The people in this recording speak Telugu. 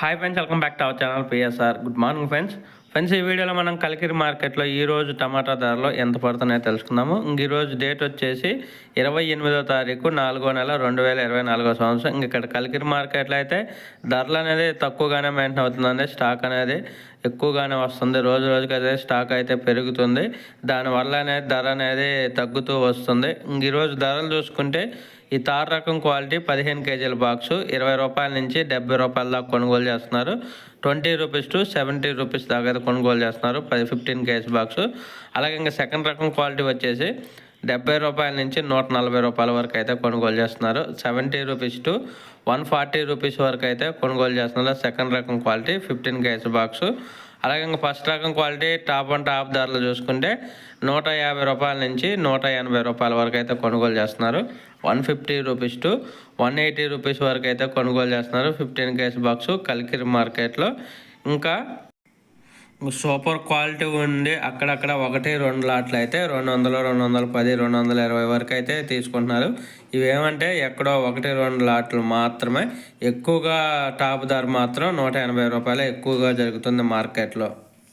Hi friends, welcome back to our channel PSR. Good morning friends. Friends ఈ వీడియోలో మనం కలికిరి మార్కెట్లో ఈరోజు టమాటా ధరలో ఎంత పడుతున్నాయో తెలుసుకుందాము ఈరోజు డేట్ వచ్చేసి ఇరవై ఎనిమిదో తారీఖు నాలుగో నెల రెండు వేల ఇరవై నాలుగో సంవత్సరం ఇంక ఇక్కడ కలికిరి మార్కెట్లో అయితే ధరలు అనేది తక్కువగానే మెయింటైన్ అవుతుందండి స్టాక్ అనేది ఎక్కువగానే వస్తుంది రోజు రోజుకైతే స్టాక్ అయితే పెరుగుతుంది దానివల్ల అనేది ధర అనేది తగ్గుతూ వస్తుంది ఈరోజు ధరలు చూసుకుంటే ఈ తార్ రకం క్వాలిటీ పదిహేను కేజీల బాక్సు ఇరవై రూపాయల నుంచి డెబ్బై రూపాయల దాకా కొనుగోలు చేస్తున్నారు twenty rupees to seventy rupees దాకా అయితే కొనుగోలు చేస్తున్నారు పది ఫిఫ్టీన్ కేజీ బాక్స్ అలాగే ఇంకా సెకండ్ రకం క్వాలిటీ వచ్చేసి డెబ్బై రూపాయల నుంచి నూట నలభై రూపాయల వరకు అయితే కొనుగోలు చేస్తున్నారు seventy rupees to one forty rupees వరకు అయితే కొనుగోలు చేస్తున్నారు సెకండ్ రకం క్వాలిటీ ఫిఫ్టీన్ గైస్ బాక్స్ అలాగే ఇంకా ఫస్ట్ రకం క్వాలిటీ టాప్ అండ్ టాప్ ధరలు చూసుకుంటే నూట యాభై రూపాయల నుంచి నూట ఎనభై రూపాయల వరకు అయితే కొనుగోలు చేస్తున్నారు one fifty rupees to one eighty rupees వరకు అయితే కొనుగోలు చేస్తున్నారు ఫిఫ్టీన్ గైస్ బాక్స్ కలికిరి మార్కెట్లో ఇంకా సూపర్ క్వాలిటీ ఉంది అక్కడక్కడ ఒకటి రెండు లాట్లు అయితే రెండు వందలు రెండు వందల పది రెండు వందల ఇరవై వరకు అయితే తీసుకుంటున్నారు ఇవేమంటే ఎక్కడో ఒకటి రెండు లాట్లు మాత్రమే ఎక్కువగా టాప్ ధర మాత్రం నూట ఎనభై రూపాయలు ఎక్కువగా జరుగుతుంది మార్కెట్లో